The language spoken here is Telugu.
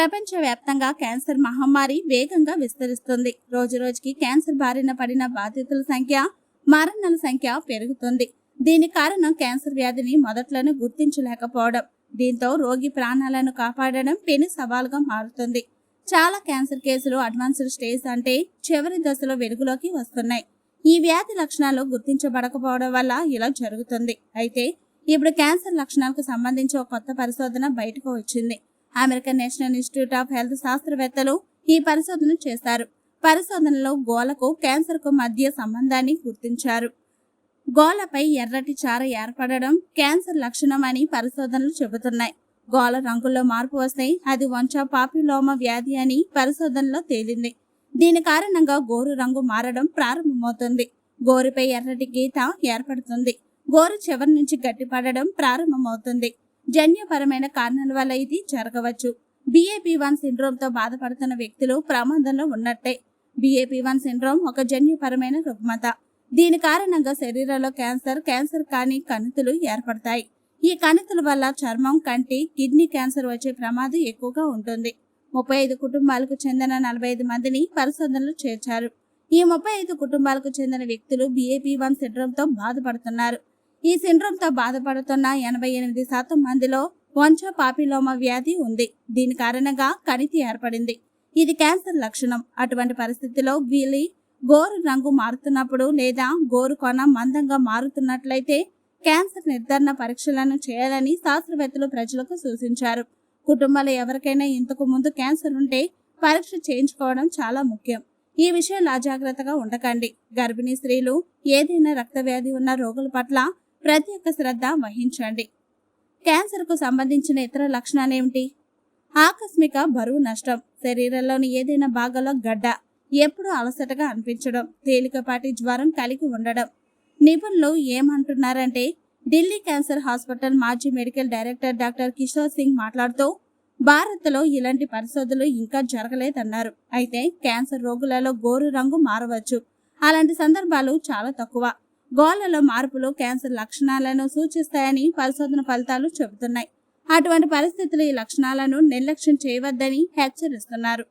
ప్రపంచవ్యాప్తంగా క్యాన్సర్ మహమ్మారి వేగంగా విస్తరిస్తుంది. రోజురోజుకి క్యాన్సర్ బారిన పడిన బాధితుల సంఖ్య మరణాల సంఖ్య పెరుగుతుంది. దీని కారణం క్యాన్సర్ వ్యాధిని మొదట్లోనే గుర్తించలేకపోవడం. దీంతో రోగి ప్రాణాలను కాపాడడం పెను సవాలుగా మారుతుంది. చాలా క్యాన్సర్ కేసులు అడ్వాన్స్డ్ స్టేజ్ అంటే చివరి దశలో వెలుగులోకి వస్తున్నాయి. ఈ వ్యాధి లక్షణాలు గుర్తించబడకపోవడం వల్ల ఇలా జరుగుతుంది. అయితే ఇప్పుడు క్యాన్సర్ లక్షణాలకు సంబంధించి ఒక కొత్త పరిశోధన బయటకు వచ్చింది. American National Institute of Health శాస్త్రవేత్తలు ఈ పరిశోధన చేశారు. పరిశోధనలో గోలకు క్యాన్సర్కు మధ్య సంబంధాన్ని గుర్తించారు. గోలపై ఎర్రటి చార ఏర్పడడం క్యాన్సర్ లక్షణం అని పరిశోధనలు చెబుతున్నాయి. గోల రంగుల్లో మార్పు వస్తే అది వంచ పాపిలోమ వ్యాధి అని పరిశోధనలో తేలింది. దీని కారణంగా గోరు రంగు మారడం ప్రారంభమవుతుంది. గోరుపై ఎర్రటి గీత ఏర్పడుతుంది. గోరు చివరి నుంచి గట్టిపడడం ప్రారంభమవుతుంది. జన్యుపరమైన కారణాల వల్ల ఇది జరగవచ్చు. బిఏపి వన్ సిండ్రోమ్తో బాధపడుతున్న వ్యక్తులు ప్రమాదంలో ఉన్నట్టే. బిఏపి వన్ సిండ్రోమ్ ఒక జన్యుపరమైన రుగ్మత. దీని కారణంగా శరీరంలో క్యాన్సర్ క్యాన్సర్ కాని కణితులు ఏర్పడతాయి. ఈ కణితుల వల్ల చర్మం కంటి కిడ్నీ క్యాన్సర్ వచ్చే ప్రమాదం ఎక్కువగా ఉంటుంది. ముప్పై ఐదు కుటుంబాలకు చెందిన నలభై ఐదు మందిని పరిశోధనలు చేర్చారు. ఈ ముప్పై ఐదు కుటుంబాలకు చెందిన వ్యక్తులు బిఏపి వన్ సిండ్రోమ్తో బాధపడుతున్నారు. ఈ సిండ్రోమ్తో బాధపడుతున్న ఎనభై ఎనిమిది శాతం మందిలో వంచ పాపిలోమా వ్యాధి ఉంది. దీని కారణంగా కణితి ఏర్పడింది. ఇది క్యాన్సర్ లక్షణం. అటువంటి పరిస్థితిలో వీలి గోరు రంగు మారుతున్నప్పుడు లేదా గోరు కొన మందంగా మారుతున్నట్లయితే క్యాన్సర్ నిర్ధారణ పరీక్షలను చేయాలని శాస్త్రవేత్తలు ప్రజలకు సూచించారు. కుటుంబాలు ఎవరికైనా ఇంతకు ముందు క్యాన్సర్ ఉంటే పరీక్ష చేయించుకోవడం చాలా ముఖ్యం. ఈ విషయంలో అజాగ్రత్తగా ఉండకండి. గర్భిణీ స్త్రీలు ఏదైనా రక్తవ్యాధి ఉన్న రోగుల పట్ల ప్రత్యేక శ్రద్ధ వహించండి. క్యాన్సర్కు సంబంధించిన ఇతర లక్షణాలు ఏమిటి ఆకస్మిక బరువు నష్టం శరీరంలోని ఏదైనా భాగంలో గడ్డ ఎప్పుడూ అలసటగా అనిపించడం తేలికపాటి జ్వరం కలిగి ఉండడం. నిపుణులు ఏమంటున్నారంటే ఢిల్లీ క్యాన్సర్ హాస్పిటల్ మాజీ medical director doctor Kishore Singh మాట్లాడుతూ భారత్లో ఇలాంటి పరిశోధనలు ఇంకా జరగలేదన్నారు. అయితే క్యాన్సర్ రోగులలో గోరు రంగు మారవచ్చు. అలాంటి సందర్భాలు చాలా తక్కువ. గోళ్ళలో మార్పులు క్యాన్సర్ లక్షణాలను సూచిస్తాయని పరిశోధన ఫలితాలు చెబుతున్నాయి. అటువంటి పరిస్థితులు ఈ లక్షణాలను నిర్లక్ష్యం చేయవద్దని హెచ్చరిస్తున్నారు.